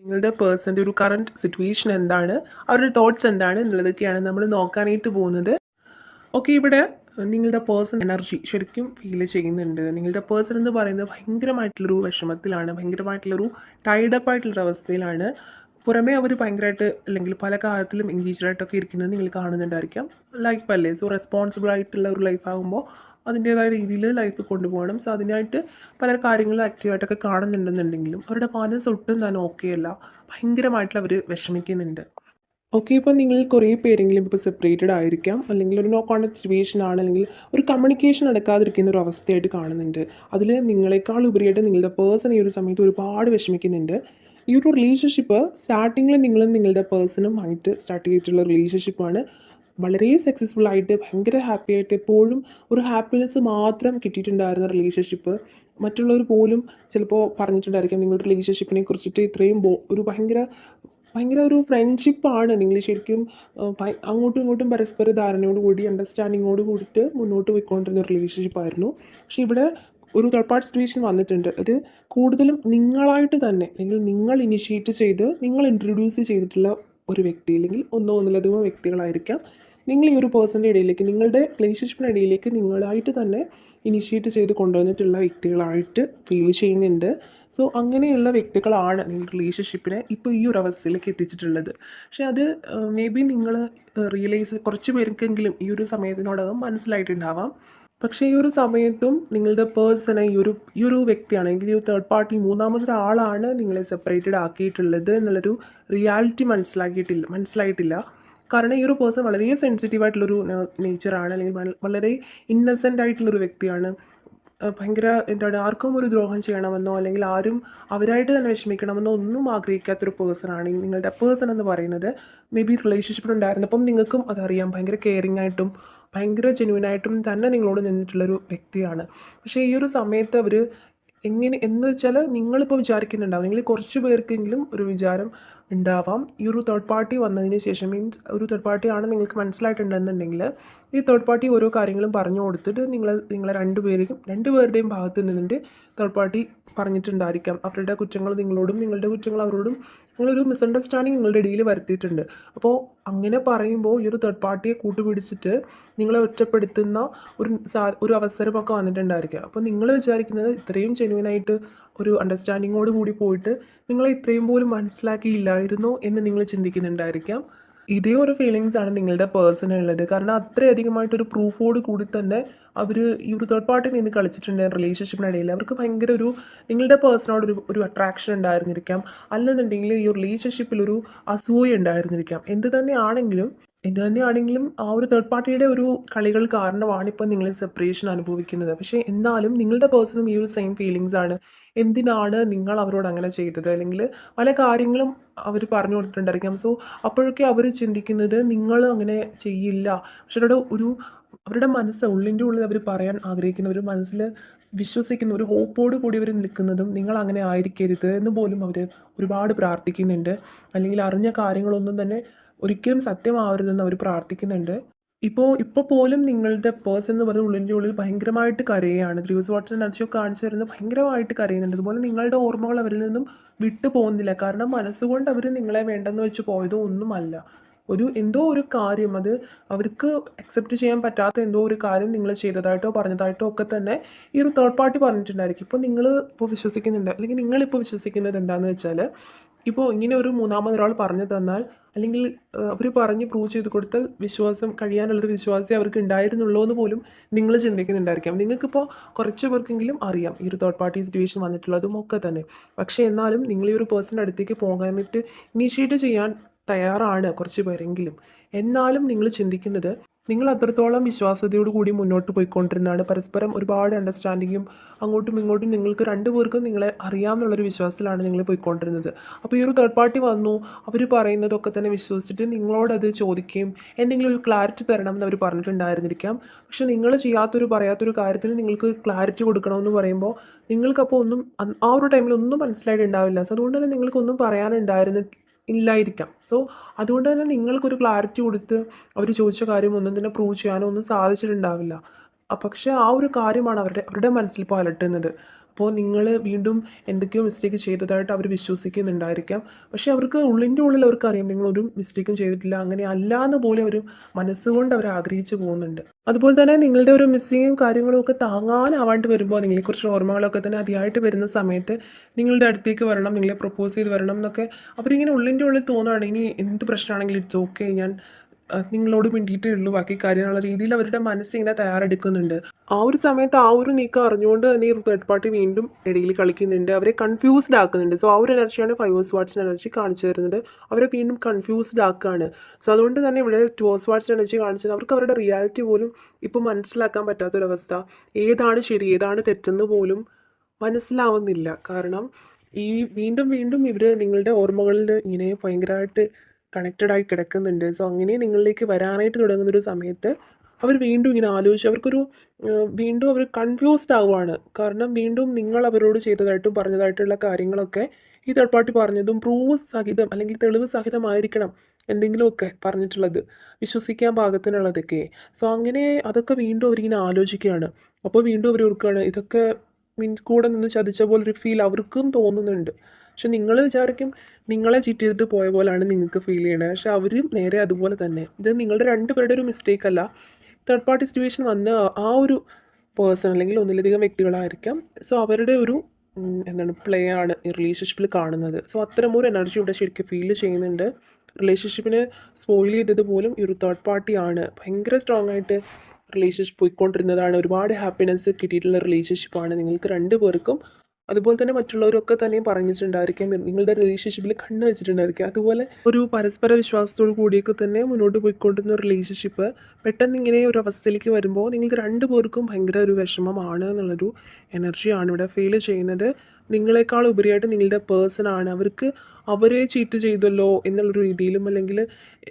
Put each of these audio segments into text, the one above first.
നിങ്ങളുടെ പേഴ്സന്റെ ഒരു current situation എന്താണ്? അവരുടെ തോട്ട്സ് എന്താണ് എന്നുള്ളതൊക്കെയാണ് നമ്മൾ നോക്കാനായിട്ട് പോകുന്നത്. ഓക്കെ ഇവിടെ നിങ്ങളുടെ പേഴ്സൺ എനർജി ശരിക്കും ഫീൽ ചെയ്യുന്നുണ്ട്. നിങ്ങളുടെ പേഴ്സൺ എന്ന് പറയുന്നത് ഭയങ്കരമായിട്ടുള്ളൊരു വിഷമത്തിലാണ് ഭയങ്കരമായിട്ടുള്ളൊരു ടൈഡപ്പ് ആയിട്ടുള്ളൊരു അവസ്ഥയിലാണ്. പുറമേ അവർ ഭയങ്കരമായിട്ട് അല്ലെങ്കിൽ പല കാര്യത്തിലും എൻഗേജ്ഡായിട്ടൊക്കെ ഇരിക്കുന്നത് നിങ്ങൾ കാണുന്നുണ്ടായിരിക്കാം. ലൈഫ് അല്ലേ സോ റെസ്പോൺസിബിൾ ആയിട്ടുള്ള ഒരു ലൈഫ് ആകുമ്പോൾ അതിന്റേതായ രീതിയിൽ ലൈഫ് കൊണ്ടുപോകണം. സോ അതിനായിട്ട് പല കാര്യങ്ങളും ആക്റ്റീവായിട്ടൊക്കെ കാണുന്നുണ്ടെന്നുണ്ടെങ്കിലും അവരുടെ മനസ്സ് ഒട്ടും തന്നെ ഓക്കെ അല്ല. ഭയങ്കരമായിട്ടുള്ള അവർ വിഷമിക്കുന്നുണ്ട്. ഓക്കെ ഇപ്പോൾ നിങ്ങൾ കുറേ പേരെങ്കിലും ഇപ്പോൾ സെപ്പറേറ്റഡ് ആയിരിക്കാം. അല്ലെങ്കിൽ ഒരു നോ കോൺടാക്ട് സിറ്റുവേഷൻ ആണ്. അല്ലെങ്കിൽ ഒരു കമ്മ്യൂണിക്കേഷൻ നടക്കാതിരിക്കുന്ന ഒരു അവസ്ഥയായിട്ട് കാണുന്നുണ്ട്. അതിൽ നിങ്ങളെക്കാൾ ഉപരിയായിട്ട് നിങ്ങളുടെ പേഴ്സൺ ഈ ഒരു സമയത്ത് ഒരുപാട് വിഷമിക്കുന്നുണ്ട്. ഈ ഒരു റിലേഷൻഷിപ്പ് സ്റ്റാർട്ടിങ്ങിൽ നിങ്ങളും നിങ്ങളുടെ പേഴ്സണും ആയിട്ട് സ്റ്റാർട്ട് ചെയ്തിട്ടുള്ള റിലേഷൻഷിപ്പാണ് വളരെ സക്സസ്ഫുൾ ആയിട്ട് ഭയങ്കര ഹാപ്പി ആയിട്ട് എപ്പോഴും ഒരു ഹാപ്പിനെസ് മാത്രം കിട്ടിയിട്ടുണ്ടായിരുന്ന റിലേഷൻഷിപ്പ് മറ്റുള്ളവർ പോലും ചിലപ്പോൾ പറഞ്ഞിട്ടുണ്ടായിരിക്കാം നിങ്ങളുടെ റിലേഷൻഷിപ്പിനെ കുറിച്ചിട്ട് ഇത്രയും ഒരു ഭയങ്കര ഭയങ്കര ഒരു ഫ്രണ്ട്ഷിപ്പാണ് നിങ്ങൾ ശരിക്കും അങ്ങോട്ടും ഇങ്ങോട്ടും പരസ്പര ധാരണയോട് കൂടി അണ്ടർസ്റ്റാൻഡിങ്ങോട് കൂടിയിട്ട് മുന്നോട്ട് പോയിക്കൊണ്ടിരുന്ന ഒരു റിലേഷൻഷിപ്പായിരുന്നു പക്ഷേ ഇവിടെ ഒരു തേർഡ് പാർട്ടി സിറ്റുവേഷൻ വന്നിട്ടുണ്ട്. അത് കൂടുതലും നിങ്ങളായിട്ട് തന്നെ അല്ലെങ്കിൽ നിങ്ങൾ ഇനിഷ്യേറ്റ് ചെയ്ത് നിങ്ങൾ ഇൻട്രൊഡ്യൂസ് ചെയ്തിട്ടുള്ള ഒരു വ്യക്തി അല്ലെങ്കിൽ ഒന്നോ ഒന്നിലധികമോ വ്യക്തികളായിരിക്കാം. നിങ്ങൾ ഈ ഒരു പേഴ്സന്റെ ഇടയിലേക്ക് നിങ്ങളുടെ റിലേഷൻഷിപ്പിന്റെ ഇടയിലേക്ക് നിങ്ങളായിട്ട് തന്നെ ഇനിഷ്യേറ്റ് ചെയ്ത് കൊണ്ടുവന്നിട്ടുള്ള വ്യക്തികളായിട്ട് ഫീൽ ചെയ്യുന്നുണ്ട്. സോ അങ്ങനെയുള്ള വ്യക്തികളാണ് നിങ്ങൾ റിലേഷൻഷിപ്പിനെ ഇപ്പോൾ ഈ ഒരു അവസ്ഥയിലേക്ക് എത്തിച്ചിട്ടുള്ളത്. പക്ഷേ അത് മേ ബി നിങ്ങൾ റിയലൈസ് കുറച്ച് പേർക്കെങ്കിലും ഈ ഒരു സമയത്തിനോടകം മനസ്സിലായിട്ടുണ്ടാവാം. പക്ഷേ ഈ ഒരു സമയത്തും നിങ്ങളുടെ പേഴ്സണെ ഈ ഒരു ഈ ഒരു വ്യക്തിയാണെങ്കിൽ ഈ തേർഡ് പാർട്ടി മൂന്നാമതൊരാളാണ് നിങ്ങളെ സെപ്പറേറ്റഡ് ആക്കിയിട്ടുള്ളത് എന്നുള്ളൊരു റിയാലിറ്റി മനസ്സിലാക്കിയിട്ടില്ല മനസ്സിലായിട്ടില്ല. കാരണം ഈ ഒരു പേഴ്സൺ വളരെ സെൻസിറ്റീവ് ആയിട്ടുള്ളൊരു നേച്ചറാണ് അല്ലെങ്കിൽ വള- വളരെ ഇന്നസെന്റ് ആയിട്ടുള്ളൊരു വ്യക്തിയാണ്. ഭയങ്കര എന്താണ് ആർക്കും ഒരു ദ്രോഹം ചെയ്യണമെന്നോ അല്ലെങ്കിൽ ആരും അവരായിട്ട് തന്നെ വിഷമിക്കണമെന്നോ ഒന്നും ആഗ്രഹിക്കാത്തൊരു പേഴ്സണാണ് നിങ്ങളുടെ പേഴ്സൺ എന്ന് പറയുന്നത് മേ ബി റിലേഷൻഷിപ്പിൽ ഉണ്ടായിരുന്നപ്പം നിങ്ങൾക്കും അതറിയാം ഭയങ്കര കെയറിങ് ആയിട്ടും ഭയങ്കര ജെന്യൂനായിട്ടും തന്നെ നിങ്ങളോട് നിന്നിട്ടുള്ളൊരു വ്യക്തിയാണ്. പക്ഷേ ഈ ഒരു സമയത്ത് അവർ എങ്ങനെ എന്ന് വെച്ചാൽ നിങ്ങളിപ്പോൾ വിചാരിക്കുന്നുണ്ടാവും. നിങ്ങൾ കുറച്ച് പേർക്കെങ്കിലും ഒരു വിചാരം ഉണ്ടാവാം. ഈ ഒരു തേർഡ് പാർട്ടി വന്നതിന് ശേഷം മീൻസ് ഒരു തേർഡ് പാർട്ടി ആണ് നിങ്ങൾക്ക് മനസ്സിലായിട്ടുണ്ടെന്നുണ്ടെങ്കിൽ ഈ തേർഡ് പാർട്ടി ഓരോ കാര്യങ്ങളും പറഞ്ഞു കൊടുത്തിട്ട് നിങ്ങൾ നിങ്ങളെ രണ്ടുപേരെയും രണ്ടുപേരുടെയും ഭാഗത്ത് നിന്നിട്ട് തേർഡ് പാർട്ടി പറഞ്ഞിട്ടുണ്ടായിരിക്കാം. അവരുടെ കുറ്റങ്ങൾ നിങ്ങളോടും നിങ്ങളുടെ കുറ്റങ്ങൾ അവരോടും അങ്ങനെ ഒരു മിസ്അണ്ടർസ്റ്റാൻഡിങ് നിങ്ങളുടെ ഇടയിൽ വരുത്തിയിട്ടുണ്ട്. അപ്പോൾ അങ്ങനെ പറയുമ്പോൾ ഈ ഒരു തേർഡ് പാർട്ടിയെ കൂട്ടുപിടിച്ചിട്ട് നിങ്ങളെ ഒറ്റപ്പെടുത്തുന്ന ഒരു സാ ഒരു അവസരമൊക്കെ വന്നിട്ടുണ്ടായിരിക്കാം. അപ്പോൾ നിങ്ങൾ വിചാരിക്കുന്നത് ഇത്രയും ജെനുവിനായിട്ട് ഒരു അണ്ടർസ്റ്റാൻഡിങ്ങോട് കൂടി പോയിട്ട് നിങ്ങളെ ഇത്രയും പോലും മനസ്സിലാക്കിയില്ലായിരുന്നോ എന്ന് നിങ്ങൾ ചിന്തിക്കുന്നുണ്ടായിരിക്കാം. ഇതേ ഒരു ഫീലിങ്സ് ആണ് നിങ്ങളുടെ പേഴ്സണൽ ഉള്ളത് കാരണം അത്രയധികമായിട്ടൊരു പ്രൂഫോട് കൂടി തന്നെ അവർ ഈ ഒരു തേർഡ് പാർട്ടി നിന്ന് കളിച്ചിട്ടുണ്ട് റിലേഷൻഷിപ്പിനിടയിൽ അവർക്ക് ഭയങ്കര ഒരു നിങ്ങളുടെ പേഴ്സണോട് ഒരു ഒരു അട്രാക്ഷൻ ഉണ്ടായിരുന്നിരിക്കാം. അല്ലെന്നുണ്ടെങ്കിൽ ഈ റിലേഷൻഷിപ്പിൽ ഒരു അസൂയ ഉണ്ടായിരുന്നിരിക്കാം. എന്ത് തന്നെയാണെങ്കിലും എന്ത് തന്നെയാണെങ്കിലും ആ ഒരു തേർഡ് പാർട്ടിയുടെ ഒരു കളികൾ കാരണമാണ് ഇപ്പം നിങ്ങൾ സെപ്പറേഷൻ അനുഭവിക്കുന്നത്. പക്ഷേ എന്നാലും നിങ്ങളുടെ പേഴ്സണും ഈ ഒരു സെയിം ഫീലിങ്സ് ആണ്. എന്തിനാണ് നിങ്ങൾ അവരോട് അങ്ങനെ ചെയ്തത്? അല്ലെങ്കിൽ പല കാര്യങ്ങളും അവർ പറഞ്ഞു കൊടുത്തിട്ടുണ്ടായിരിക്കാം. സോ അപ്പോഴൊക്കെ അവർ ചിന്തിക്കുന്നത് നിങ്ങൾ അങ്ങനെ ചെയ്യില്ല. പക്ഷെ അവരുടെ ഒരു അവരുടെ മനസ്സ് ഉള്ളിന്റെ ഉള്ളിൽ അവർ പറയാൻ ആഗ്രഹിക്കുന്ന ഒരു മനസ്സിൽ വിശ്വസിക്കുന്ന ഒരു ഹോപ്പോട് കൂടി അവർ നിൽക്കുന്നതും നിങ്ങൾ അങ്ങനെ ആയിരിക്കരുത് എന്ന് പോലും അവർ ഒരുപാട് പ്രാർത്ഥിക്കുന്നുണ്ട്. അല്ലെങ്കിൽ അറിഞ്ഞ കാര്യങ്ങളൊന്നും തന്നെ ഒരിക്കലും സത്യമാവരുതെന്ന് അവർ പ്രാർത്ഥിക്കുന്നുണ്ട്. ഇപ്പോൾ ഇപ്പോൾ പോലും നിങ്ങളുടെ പേഴ്സൺ എന്ന് പറയുന്ന ഉള്ളിന്റെ ഉള്ളിൽ ഭയങ്കരമായിട്ട് കരയുകയാണ്. ത്രീസ് വാട്സൺ നടിച്ചൊക്കെ കാണിച്ചു തരുന്നത് ഭയങ്കരമായിട്ട് കരയുന്നുണ്ട്. അതുപോലെ നിങ്ങളുടെ ഓർമ്മകൾ അവരിൽ നിന്നും വിട്ടു പോകുന്നില്ല. കാരണം മനസ്സുകൊണ്ട് അവർ നിങ്ങളെ വേണ്ടെന്ന് വെച്ച് പോയതോ ഒന്നുമല്ല. ഒരു എന്തോ ഒരു കാര്യം അത് അവർക്ക് അക്സെപ്റ്റ് ചെയ്യാൻ പറ്റാത്ത എന്തോ ഒരു കാര്യം നിങ്ങൾ ചെയ്തതായിട്ടോ പറഞ്ഞതായിട്ടോ ഒക്കെ തന്നെ ഈ ഒരു തേർഡ് പാർട്ടി പറഞ്ഞിട്ടുണ്ടായിരിക്കും. ഇപ്പോൾ നിങ്ങൾ ഇപ്പോൾ വിശ്വസിക്കുന്നുണ്ട്. അല്ലെങ്കിൽ നിങ്ങളിപ്പോൾ വിശ്വസിക്കുന്നത് എന്താണെന്ന് വെച്ചാൽ ഇപ്പോൾ ഇങ്ങനെ ഒരു മൂന്നാമതൊരാൾ പറഞ്ഞു തന്നാൽ അല്ലെങ്കിൽ അവർ പറഞ്ഞ് പ്രൂവ് ചെയ്ത് കൊടുത്താൽ വിശ്വാസം കഴിയാനുള്ളത് വിശ്വാസം അവർക്ക് ഉണ്ടായിരുന്നുള്ളൂ എന്ന് പോലും നിങ്ങൾ ചിന്തിക്കുന്നുണ്ടായിരിക്കാം. നിങ്ങൾക്കിപ്പോൾ കുറച്ച് പേർക്കെങ്കിലും അറിയാം ഈ ഒരു തേർഡ് പാർട്ടി സിറ്റുവേഷൻ വന്നിട്ടുള്ളതും ഒക്കെ തന്നെ. പക്ഷേ എന്നാലും നിങ്ങൾ ഈ ഒരു പേഴ്സന്റെ അടുത്തേക്ക് പോകാനായിട്ട് ഇനീഷ്യേറ്റ് ചെയ്യാൻ തയ്യാറാണ് കുറച്ച് പേരെങ്കിലും. എന്നാലും നിങ്ങൾ ചിന്തിക്കുന്നത് നിങ്ങൾ അത്രത്തോളം വിശ്വാസ്യതയോട് കൂടി മുന്നോട്ട് പോയിക്കൊണ്ടിരുന്നതാണ്. പരസ്പരം ഒരുപാട് അണ്ടർസ്റ്റാൻഡിങ്ങും അങ്ങോട്ടും ഇങ്ങോട്ടും നിങ്ങൾക്ക് രണ്ടുപേർക്കും നിങ്ങളെ അറിയാമെന്നുള്ളൊരു വിശ്വാസത്തിലാണ് നിങ്ങൾ പോയിക്കൊണ്ടിരുന്നത്. അപ്പോൾ ഈ ഒരു തേർഡ് പാർട്ടി വന്നു അവർ പറയുന്നതൊക്കെ തന്നെ വിശ്വസിച്ചിട്ട് നിങ്ങളോടത് ചോദിക്കുകയും എന്തെങ്കിലും ഒരു ക്ലാരിറ്റി തരണം എന്ന് അവർ പറഞ്ഞിട്ടുണ്ടായിരുന്നിരിക്കാം. പക്ഷേ നിങ്ങൾ ചെയ്യാത്തൊരു പറയാത്തൊരു കാര്യത്തിന് നിങ്ങൾക്ക് ക്ലാരിറ്റി കൊടുക്കണമെന്ന് പറയുമ്പോൾ നിങ്ങൾക്കപ്പോൾ ഒന്നും ആ ഒരു ടൈമിൽ ഒന്നും മനസ്സിലായിട്ടുണ്ടാവില്ല. സോ അതുകൊണ്ട് തന്നെ നിങ്ങൾക്കൊന്നും പറയാനുണ്ടായിരുന്ന ഇല്ലായിരിക്കാം. സോ അതുകൊണ്ട് തന്നെ നിങ്ങൾക്കൊരു ക്ലാരിറ്റി കൊടുത്ത് അവർ ചോദിച്ച കാര്യം ഒന്നും തന്നെ പ്രൂവ് ചെയ്യാനോ ഒന്നും സാധിച്ചിട്ടുണ്ടാവില്ല. പക്ഷേ ആ ഒരു കാര്യമാണ് അവരുടെ അവരുടെ മനസ്സിൽ ഇപ്പോൾ അലട്ടുന്നത് അപ്പോൾ നിങ്ങൾ വീണ്ടും എന്തൊക്കെയോ മിസ്റ്റേക്ക് ചെയ്തതായിട്ട് അവർ വിശ്വസിക്കുന്നുണ്ടായിരിക്കാം. പക്ഷേ അവർക്ക് ഉള്ളിന്റെ ഉള്ളിൽ അവർക്ക് അറിയാം നിങ്ങളൊരു മിസ്റ്റേക്കും ചെയ്തിട്ടില്ല. അങ്ങനെ അല്ലാന്ന് പോലെ അവർ മനസ്സുകൊണ്ട് അവർ ആഗ്രഹിച്ചു പോകുന്നുണ്ട്. അതുപോലെ തന്നെ നിങ്ങളുടെ ഒരു മിസ്സിങ്ങും കാര്യങ്ങളും ഒക്കെ താങ്ങാനാവാണ്ട് വരുമ്പോൾ നിങ്ങളെക്കുറിച്ച് ഓർമ്മകളൊക്കെ തന്നെ അതിയായിട്ട് വരുന്ന സമയത്ത് നിങ്ങളുടെ അടുത്തേക്ക് വരണം നിങ്ങളെ പ്രപ്പോസ് ചെയ്ത് വരണം എന്നൊക്കെ അവരിങ്ങനെ ഉള്ളിന്റെ ഉള്ളിൽ തോന്നുകയാണ് ഇനി എന്ത് പ്രശ്നമാണെങ്കിലും ഇറ്റ്സ് ഓക്കെ ഞാൻ നിങ്ങളോട് മിണ്ടിയിട്ടേ ഉള്ളൂ. ബാക്കി കാര്യങ്ങളുള്ള രീതിയിൽ അവരുടെ മനസ്സിങ്ങനെ തയ്യാറെടുക്കുന്നുണ്ട്. ആ ഒരു സമയത്ത് ആ ഒരു നീക്കം അറിഞ്ഞുകൊണ്ട് തന്നെ ഈ തേർഡ് പാർട്ടി വീണ്ടും ഇടയിൽ കളിക്കുന്നുണ്ട്. അവരെ കൺഫ്യൂസ്ഡ് ആക്കുന്നുണ്ട്. സോ ആ ഒരു എനർജിയാണ് ഫൈവ് ഹോസ് വാട്സിന്റെ എനർജി കാണിച്ചു തരുന്നത്. അവരെ വീണ്ടും കൺഫ്യൂസ്ഡ് ആക്കുകയാണ്. സോ അതുകൊണ്ട് തന്നെ ഇവിടെ ടു ഹോസ് വാട്സിന്റെ എനർജി കാണിച്ചത് അവർക്ക് അവരുടെ റിയാലിറ്റി പോലും ഇപ്പോൾ മനസ്സിലാക്കാൻ പറ്റാത്തൊരവസ്ഥ. ഏതാണ് ശരി ഏതാണ് തെറ്റെന്ന് പോലും മനസ്സിലാവുന്നില്ല. കാരണം ഈ വീണ്ടും വീണ്ടും ഇവർ നിങ്ങളുടെ ഓർമ്മകളിൽ ഇങ്ങനെ ഭയങ്കരമായിട്ട് കണക്റ്റഡ് ആയി കിടക്കുന്നുണ്ട്. സോ അങ്ങനെ നിങ്ങളിലേക്ക് വരാനായിട്ട് തുടങ്ങുന്ന ഒരു സമയത്ത് അവർ വീണ്ടും ഇങ്ങനെ ആലോചിച്ച് അവർക്കൊരു വീണ്ടും അവർ കൺഫ്യൂസ്ഡ് ആവുകയാണ് കാരണം വീണ്ടും നിങ്ങൾ അവരോട് ചെയ്തതായിട്ടും പറഞ്ഞതായിട്ടുള്ള കാര്യങ്ങളൊക്കെ ഈ തേർഡ് പാർട്ടി പറഞ്ഞതും പ്രൂവ് സഹിതം അല്ലെങ്കിൽ തെളിവ് സഹിതമായിരിക്കണം എന്തെങ്കിലുമൊക്കെ പറഞ്ഞിട്ടുള്ളത് വിശ്വസിക്കാൻ പാകത്തിനുള്ളതൊക്കെ. സോ അങ്ങനെ അതൊക്കെ വീണ്ടും അവരിങ്ങനെ ആലോചിക്കുകയാണ്. അപ്പോൾ വീണ്ടും അവർ ഓർക്കുകയാണ് ഇതൊക്കെ മീൻസ് കൂടെ നിന്ന് ചതിച്ച ഒരു ഫീൽ അവർക്കും തോന്നുന്നുണ്ട്. പക്ഷെ നിങ്ങൾ വിചാരിക്കും നിങ്ങളെ ചീറ്റ് ചെയ്തിട്ട് പോയ പോലെയാണ് നിങ്ങൾക്ക് ഫീൽ ചെയ്യണത് പക്ഷെ അവരും നേരെ അതുപോലെ തന്നെ. ഇത് നിങ്ങളുടെ രണ്ട് പേരുടെ ഒരു മിസ്റ്റേക്ക് അല്ല. തേർഡ് പാർട്ടി സിറ്റുവേഷൻ വന്ന ആ ഒരു പേഴ്സൺ അല്ലെങ്കിൽ ഒന്നിലധികം വ്യക്തികളായിരിക്കാം. സോ അവരുടെ ഒരു എന്താണ് പ്ലേ ആണ് റിലേഷൻഷിപ്പിൽ കാണുന്നത്. സോ അത്തരം ഒരു എനർജി ഇവിടെ ശരിക്കും ഫീൽ ചെയ്യുന്നുണ്ട്. റിലേഷൻഷിപ്പിനെ സ്പോയിൽ ചെയ്തത് പോലും ഈ ഒരു തേർഡ് പാർട്ടിയാണ് ഭയങ്കര സ്ട്രോങ് ആയിട്ട് റിലേഷൻഷിപ്പ് പോയിക്കൊണ്ടിരുന്നതാണ്. ഒരുപാട് ഹാപ്പിനെസ് കിട്ടിയിട്ടുള്ള റിലേഷൻഷിപ്പാണ് നിങ്ങൾക്ക് രണ്ട് പേർക്കും അതുപോലെ തന്നെ മറ്റുള്ളവരൊക്കെ തന്നെ പറഞ്ഞിട്ടുണ്ടായിരിക്കാം. നിങ്ങളുടെ റിലേഷൻഷിപ്പിൽ കണ്ണു വെച്ചിട്ടുണ്ടായിരിക്കാം. അതുപോലെ ഒരു പരസ്പര വിശ്വാസത്തോടു കൂടിയൊക്കെ തന്നെ മുന്നോട്ട് പോയിക്കൊണ്ടിരുന്ന റിലേഷൻഷിപ്പ് പെട്ടെന്ന് ഇങ്ങനെ ഒരു അവസ്ഥയിലേക്ക് വരുമ്പോൾ നിങ്ങൾക്ക് രണ്ടുപേർക്കും ഭയങ്കര ഒരു വിഷമമാണ് എന്നുള്ളൊരു എനർജിയാണ് ഇവിടെ ഫീൽ ചെയ്യുന്നത്. നിങ്ങളെക്കാൾ ഉപരിയായിട്ട് നിങ്ങളുടെ പേഴ്സൺ ആണ്. അവർക്ക് അവരെ ചീറ്റ് ചെയ്തല്ലോ എന്നുള്ളൊരു രീതിയിലും അല്ലെങ്കിൽ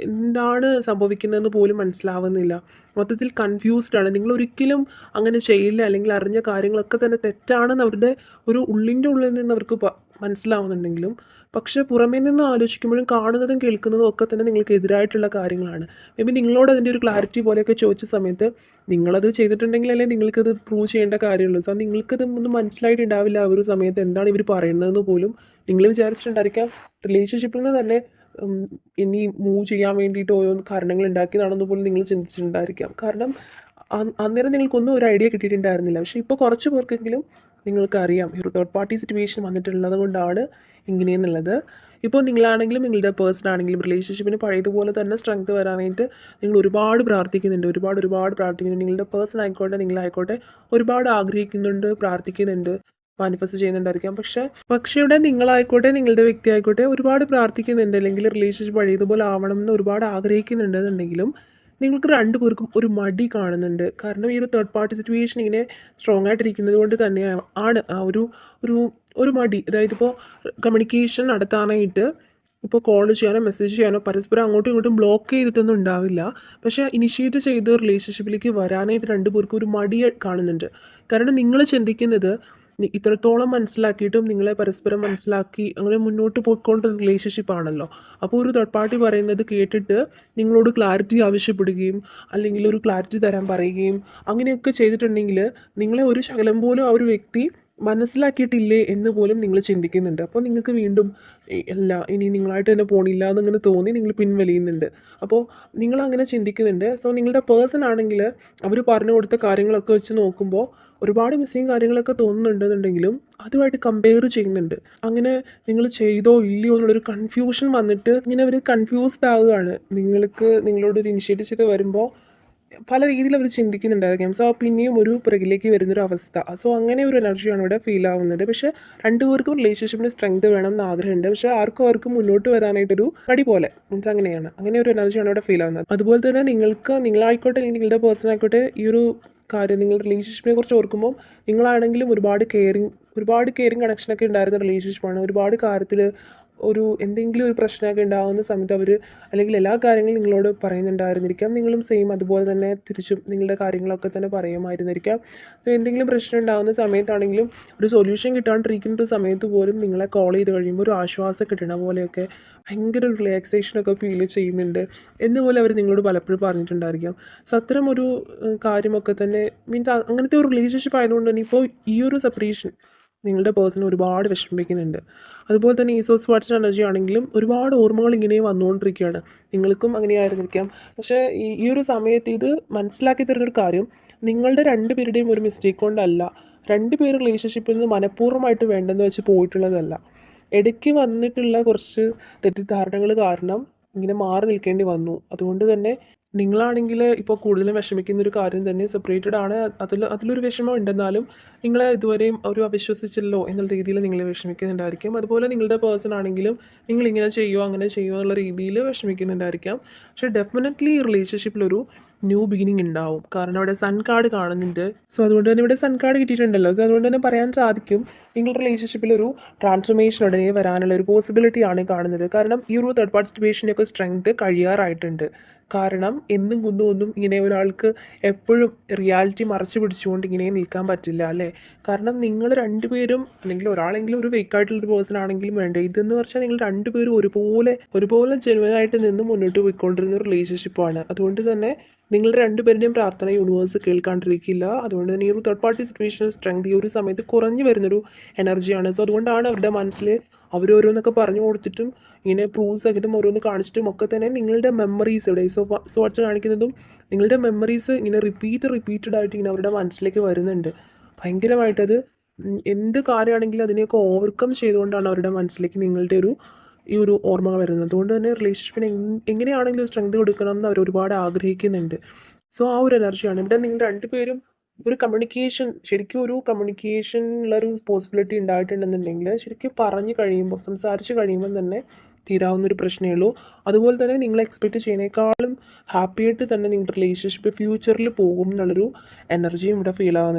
എന്താണ് സംഭവിക്കുന്നതെന്ന് പോലും മനസ്സിലാവുന്നില്ല. മൊത്തത്തിൽ കൺഫ്യൂസ്ഡ് ആണ്. നിങ്ങൾ ഒരിക്കലും അങ്ങനെ ചെയ്യില്ല. അല്ലെങ്കിൽ അറിഞ്ഞ കാര്യങ്ങളൊക്കെ തന്നെ തെറ്റാണെന്ന് അവരുടെ ഒരു ഉള്ളിന്റെ ഉള്ളിൽ നിന്ന് അവർക്ക് മനസ്സിലാവുന്നുണ്ടെങ്കിലും. പക്ഷേ പുറമേ നിന്ന് ആലോചിക്കുമ്പോഴും കാണുന്നതും കേൾക്കുന്നതും ഒക്കെ തന്നെ നിങ്ങൾക്ക് എതിരായിട്ടുള്ള കാര്യങ്ങളാണ്. മേ ബി നിങ്ങളോട് അതിന്റെ ഒരു ക്ലാരിറ്റി പോലെയൊക്കെ ചോദിച്ച സമയത്ത് നിങ്ങളത് ചെയ്തിട്ടുണ്ടെങ്കിൽ അല്ലെങ്കിൽ നിങ്ങൾക്കത് പ്രൂവ് ചെയ്യേണ്ട കാര്യമുള്ളൂ. സോ നിങ്ങൾക്കത് ഒന്നും മനസ്സിലായിട്ടുണ്ടാവില്ല ആ ഒരു സമയത്ത് എന്താണ് ഇവർ പറയുന്നതെന്ന് പോലും നിങ്ങൾ വിചാരിച്ചിട്ടുണ്ടായിരിക്കാം. റിലേഷൻഷിപ്പിൽ നിന്ന് തന്നെ ഇനി മൂവ് ചെയ്യാൻ വേണ്ടിയിട്ട് ഓരോ കാരണങ്ങൾ ഉണ്ടാക്കിയതാണെന്ന് പോലും നിങ്ങൾ ചിന്തിച്ചിട്ടുണ്ടായിരിക്കാം. കാരണം അന്നേരം നിങ്ങൾക്കൊന്നും ഒരു ഐഡിയ കിട്ടിയിട്ടുണ്ടായിരുന്നില്ല. പക്ഷേ ഇപ്പോൾ കുറച്ച് പേർക്കെങ്കിലും നിങ്ങൾക്കറിയാം. ഒരു തേർഡ് പാർട്ടി സിറ്റുവേഷൻ വന്നിട്ടുള്ളത് കൊണ്ടാണ് ഇങ്ങനെയെന്നുള്ളത്. ഇപ്പോൾ നിങ്ങളാണെങ്കിലും നിങ്ങളുടെ പേഴ്സൺ ആണെങ്കിലും റിലേഷൻഷിപ്പിന് പഴയതുപോലെ തന്നെ സ്ട്രെങ്ത് വരാനായിട്ട് നിങ്ങൾ ഒരുപാട് പ്രാർത്ഥിക്കുന്നുണ്ട്. ഒരുപാട് ഒരുപാട് പ്രാർത്ഥിക്കുന്നുണ്ട്. നിങ്ങളുടെ പേഴ്സൺ ആയിക്കോട്ടെ നിങ്ങളായിക്കോട്ടെ ഒരുപാട് ആഗ്രഹിക്കുന്നുണ്ട് പ്രാർത്ഥിക്കുന്നുണ്ട് മാനിഫെസ്റ്റ് ചെയ്യുന്നുണ്ടായിരിക്കാം. പക്ഷേ പക്ഷേ ഇവിടെ നിങ്ങളായിക്കോട്ടെ നിങ്ങളുടെ വ്യക്തി ആയിക്കോട്ടെ ഒരുപാട് പ്രാർത്ഥിക്കുന്നുണ്ട്. അല്ലെങ്കിൽ റിലേഷൻഷിപ്പ് പഴയതുപോലെ ആവണം എന്ന് ഒരുപാട് ആഗ്രഹിക്കുന്നുണ്ടെന്നുണ്ടെങ്കിലും നിങ്ങൾക്ക് രണ്ടുപേർക്കും ഒരു മടി കാണുന്നുണ്ട്. കാരണം ഈ ഒരു തേർഡ് പാർട്ടി സിറ്റുവേഷൻ ഇങ്ങനെ സ്ട്രോങ് ആയിട്ടിരിക്കുന്നത് കൊണ്ട് തന്നെ ആണ് ആ ഒരു ഒരു ഒരു മടി. അതായത് ഇപ്പോൾ കമ്മ്യൂണിക്കേഷൻ നടത്താനായിട്ട് ഇപ്പോൾ കോൾ ചെയ്യാനോ മെസ്സേജ് ചെയ്യാനോ പരസ്പരം അങ്ങോട്ടും ഇങ്ങോട്ടും ബ്ലോക്ക് ചെയ്തിട്ടൊന്നും ഉണ്ടാവില്ല. പക്ഷേ ഇനിഷ്യേറ്റ് ചെയ്ത് റിലേഷൻഷിപ്പിലേക്ക് വരാനായിട്ട് രണ്ടുപേർക്കും ഒരു മടി കാണുന്നുണ്ട്. കാരണം നിങ്ങൾ ചിന്തിക്കുന്നത് ഇത്രത്തോളം മനസ്സിലാക്കിയിട്ടും നിങ്ങളെ പരസ്പരം മനസ്സിലാക്കി അങ്ങനെ മുന്നോട്ട് പോയിക്കൊണ്ട് റിലേഷൻഷിപ്പ് ആണല്ലോ. അപ്പോൾ ഒരു തേർഡ് പാർട്ടി പറയുന്നത് കേട്ടിട്ട് നിങ്ങളോട് ക്ലാരിറ്റി ആവശ്യപ്പെടുകയും അല്ലെങ്കിൽ ഒരു ക്ലാരിറ്റി തരാൻ പറയുകയും അങ്ങനെയൊക്കെ ചെയ്തിട്ടുണ്ടെങ്കിൽ നിങ്ങളെ ഒരു ശകലം പോലും ആ ഒരു വ്യക്തി മനസ്സിലാക്കിയിട്ടില്ലേ എന്ന് പോലും നിങ്ങൾ ചിന്തിക്കുന്നുണ്ട്. അപ്പോൾ നിങ്ങൾക്ക് വീണ്ടും അല്ല ഇനി നിങ്ങളായിട്ട് തന്നെ പോണില്ല എന്നിങ്ങനെ തോന്നി നിങ്ങൾ പിൻവലിയുന്നുണ്ട്. അപ്പോൾ നിങ്ങൾ അങ്ങനെ ചിന്തിക്കുന്നുണ്ട്. സോ നിങ്ങളുടെ പേഴ്സൺ ആണെങ്കിൽ അവർ പറഞ്ഞു കൊടുത്ത കാര്യങ്ങളൊക്കെ വെച്ച് നോക്കുമ്പോൾ ഒരുപാട് മിസ്സിങ് കാര്യങ്ങളൊക്കെ തോന്നുന്നുണ്ടെന്നുണ്ടെങ്കിലും അതുമായിട്ട് കമ്പയർ ചെയ്യുന്നുണ്ട്. അങ്ങനെ നിങ്ങൾ ചെയ്തോ ഇല്ലയോ എന്നുള്ളൊരു കൺഫ്യൂഷൻ വന്നിട്ട് ഇങ്ങനെ അവർ കൺഫ്യൂസ്ഡ് ആവുകയാണ്. നിങ്ങൾക്ക് നിങ്ങളോടൊരു ഒരു ഇനിഷ്യേറ്റ് ചെയ്ത് വരുമ്പോൾ പല രീതിയിൽ അവർ ചിന്തിക്കുന്നുണ്ടായിരിക്കാം. സോ പിന്നെയും ഒരു പുറകിലേക്ക് വരുന്നൊരു അവസ്ഥ. സോ അങ്ങനെ ഒരു എനർജിയാണ് ഇവിടെ ഫീൽ ആവുന്നത്. പക്ഷേ രണ്ടുപേർക്കും റിലേഷൻഷിപ്പിന് സ്ട്രെങ്ത് വേണം എന്ന് ആഗ്രഹമുണ്ട്. പക്ഷേ ആർക്കും ആർക്കും മുന്നോട്ട് വരാനായിട്ടൊരു മടി പോലെ. മീൻസ് അങ്ങനെയാണ്. അങ്ങനെ ഒരു എനർജിയാണ് ഇവിടെ ഫീൽ ആവുന്നത്. അതുപോലെ തന്നെ നിങ്ങൾക്ക് നിങ്ങളായിക്കോട്ടെ അല്ലെങ്കിൽ നിങ്ങളുടെ പേഴ്സൺ ആയിക്കോട്ടെ ഈ ഒരു കാര്യം നിങ്ങൾ റിലേഷൻഷിപ്പിനെ കുറിച്ച് ഓർക്കുമ്പോൾ നിങ്ങളാണെങ്കിലും ഒരുപാട് കെയറിങ് ഒരുപാട് കെയറിങ് കണക്ഷനൊക്കെ ഉണ്ടായിരുന്ന റിലേഷൻഷിപ്പാണ് ഒരുപാട് കാര്യത്തിൽ ഒരു എന്തെങ്കിലും ഒരു പ്രശ്നമൊക്കെ ഉണ്ടാകുന്ന സമയത്ത് അവർ അല്ലെങ്കിൽ എല്ലാ കാര്യങ്ങളും നിങ്ങളോട് പറയുന്നുണ്ടായിരുന്നിരിക്കാം. നിങ്ങളും സെയിം അതുപോലെ തന്നെ തിരിച്ചും നിങ്ങളുടെ കാര്യങ്ങളൊക്കെ തന്നെ പറയുമായിരുന്നിരിക്കാം. സോ എന്തെങ്കിലും പ്രശ്നം ഉണ്ടാകുന്ന സമയത്താണെങ്കിലും ഒരു സൊല്യൂഷൻ കിട്ടാണ്ടിരിക്കുന്ന ഒരു സമയത്ത് പോലും നിങ്ങളെ കോൾ ചെയ്ത് കഴിയുമ്പോൾ ഒരു ആശ്വാസം കിട്ടണ പോലെയൊക്കെ ഭയങ്കര ഒരു റിലാക്സേഷനൊക്കെ ഫീൽ ചെയ്യുന്നുണ്ട് എന്നുപോലെ അവർ നിങ്ങളോട് പലപ്പോഴും പറഞ്ഞിട്ടുണ്ടായിരിക്കാം. സോ അത്തരം ഒരു കാര്യമൊക്കെ തന്നെ മീൻസ് അങ്ങനത്തെ ഒരു റിലേഷൻഷിപ്പ് ആയതുകൊണ്ട് തന്നെ ഇപ്പോൾ ഈ ഒരു സെപ്പറേഷൻ നിങ്ങളുടെ പേഴ്സൺ ഒരുപാട് വിഷമിക്കുന്നുണ്ട് അതുപോലെ തന്നെ ഈസോസ് വാട്സൺ എനർജി ആണെങ്കിലും ഒരുപാട് ഓർമ്മകൾ ഇങ്ങനെ വന്നുകൊണ്ടിരിക്കുകയാണ്. നിങ്ങൾക്കും അങ്ങനെയായിരുന്നിരിക്കാം. പക്ഷേ ഈ ഈ ഒരു സമയത്ത് ഇത് മനസ്സിലാക്കി തരുന്നൊരു കാര്യം നിങ്ങളുടെ രണ്ട് പേരുടെയും ഒരു മിസ്റ്റേക്ക് കൊണ്ടല്ല രണ്ട് പേര് റിലേഷൻഷിപ്പിൽ നിന്ന് മനഃപൂർവമായിട്ട് വേണ്ടെന്ന് വെച്ച് പോയിട്ടുള്ളതല്ല. ഇടയ്ക്ക് വന്നിട്ടുള്ള കുറച്ച് തെറ്റിദ്ധാരണകൾ കാരണം ഇങ്ങനെ മാറി നിൽക്കേണ്ടി വന്നു. അതുകൊണ്ട് തന്നെ നിങ്ങളാണെങ്കിൽ ഇപ്പോൾ കൂടുതലും വിഷമിക്കുന്ന ഒരു കാര്യം തന്നെ സെപ്പറേറ്റഡ് ആണ്. അതിൽ അതിലൊരു വിഷമം ഉണ്ടെന്നാലും നിങ്ങളെ ഇതുവരെയും ഒരു അവിശ്വസിച്ചല്ലോ എന്നുള്ള രീതിയിൽ നിങ്ങൾ വിഷമിക്കുന്നുണ്ടായിരിക്കും. അതുപോലെ നിങ്ങളുടെ പേഴ്സൺ ആണെങ്കിലും നിങ്ങൾ ഇങ്ങനെ ചെയ്യുമോ അങ്ങനെ ചെയ്യുമോ എന്നുള്ള രീതിയിൽ വിഷമിക്കുന്നുണ്ടായിരിക്കാം. പക്ഷേ ഡെഫിനറ്റ്ലി ഈ റിലേഷൻഷിപ്പിലൊരു ന്യൂ ബിഗിനിങ് ഉണ്ടാവും കാരണം അവിടെ സൺ കാർഡ് കാണുന്നുണ്ട്. സോ അതുകൊണ്ട് തന്നെ ഇവിടെ സൺ കാർഡ് കിട്ടിയിട്ടുണ്ടല്ലോ. സോ അതുകൊണ്ട് തന്നെ പറയാൻ സാധിക്കും നിങ്ങളുടെ റിലേഷൻഷിപ്പിൽ ഒരു ട്രാൻസ്ഫോർമേഷൻ ഉടനെ വരാനുള്ള ഒരു പോസിബിലിറ്റി ആണ് കാണുന്നത്. കാരണം ഈ ഒരു തേർഡ് പാർട്ടി സിറ്റുവേഷന്റെ ഒക്കെ സ്ട്രെങ്ത് കഴിയാറായിട്ടുണ്ട്. കാരണം എന്നും കുന്നും ഒന്നും ഇങ്ങനെ ഒരാൾക്ക് എപ്പോഴും റിയാലിറ്റി മറച്ചു പിടിച്ചുകൊണ്ട് ഇങ്ങനെ നിൽക്കാൻ പറ്റില്ല അല്ലേ? കാരണം നിങ്ങൾ രണ്ടുപേരും അല്ലെങ്കിൽ ഒരാളെങ്കിലും ഒരു ഒരു പേഴ്സൺ ആണെങ്കിലും വേണ്ട? ഇതെന്ന് പറഞ്ഞാൽ നിങ്ങൾ രണ്ടുപേരും ഒരുപോലെ ഒരുപോലെ ജനുവനായിട്ട് നിന്ന് മുന്നോട്ട് പോയിക്കൊണ്ടിരുന്ന റിലേഷൻഷിപ്പാണ് അതുകൊണ്ട് തന്നെ നിങ്ങൾ രണ്ടുപേരുടെയും പ്രാർത്ഥന യൂണിവേഴ്സ് കേൾക്കാണ്ടിരിക്കില്ല. അതുകൊണ്ട് തന്നെ ഈ ഒരു തേർഡ് പാർട്ടി സിറ്റുവേഷൻ സ്ട്രെങ്ത് ഈ ഒരു സമയത്ത് കുറഞ്ഞു വരുന്നൊരു എനർജിയാണ് സോ അതുകൊണ്ടാണ് അവരുടെ മനസ്സിൽ അവരോരോന്നൊക്കെ പറഞ്ഞു കൊടുത്തിട്ടും ഇങ്ങനെ പ്രൂവ് സഹിതം ഓരോന്ന് കാണിച്ചിട്ടും ഒക്കെ തന്നെ നിങ്ങളുടെ മെമ്മറീസ് ഇവിടെ. സോ സോ വാട്സ് കാണിക്കുന്നതും നിങ്ങളുടെ മെമ്മറീസ് ഇങ്ങനെ റിപ്പീറ്റ് റിപ്പീറ്റഡ് ആയിട്ട് ഇങ്ങനെ അവരുടെ മനസ്സിലേക്ക് വരുന്നുണ്ട്. ഭയങ്കരമായിട്ടത് എന്ത് കാര്യമാണെങ്കിലും അതിനെയൊക്കെ ഓവർകം ചെയ്തുകൊണ്ടാണ് അവരുടെ മനസ്സിലേക്ക് നിങ്ങളുടെ ഒരു ഈ ഒരു ഓർമ്മ വരുന്നത്. അതുകൊണ്ട് തന്നെ റിലേഷൻഷിപ്പിന് എങ്ങനെയാണെങ്കിലും സ്ട്രെങ്ത് കൊടുക്കണം എന്ന് അവർ ഒരുപാട് ആഗ്രഹിക്കുന്നുണ്ട്. സോ ആ ഒരു എനർജിയാണ് ഇവിടെ നിങ്ങൾ രണ്ടുപേരും ഒരു കമ്മ്യൂണിക്കേഷൻ ശരിക്കും ഒരു കമ്മ്യൂണിക്കേഷൻ ഉള്ളൊരു പോസിബിലിറ്റി ഉണ്ടായിട്ടുണ്ടെന്നുണ്ടെങ്കിൽ ശരിക്കും പറഞ്ഞു കഴിയുമ്പോൾ സംസാരിച്ച് കഴിയുമ്പോൾ തന്നെ തീരാവുന്ന ഒരു പ്രശ്നമേ ഉള്ളൂ. അതുപോലെ തന്നെ നിങ്ങൾ എക്സ്പെക്റ്റ് ചെയ്യുന്നതിനേക്കാളും ഹാപ്പിയായിട്ട് തന്നെ നിങ്ങളുടെ റിലേഷൻഷിപ്പ് ഫ്യൂച്ചറിൽ പോകും എന്നുള്ളൊരു എനർജിയും ഇവിടെ ഫീൽ ആവുന്നുണ്ട്.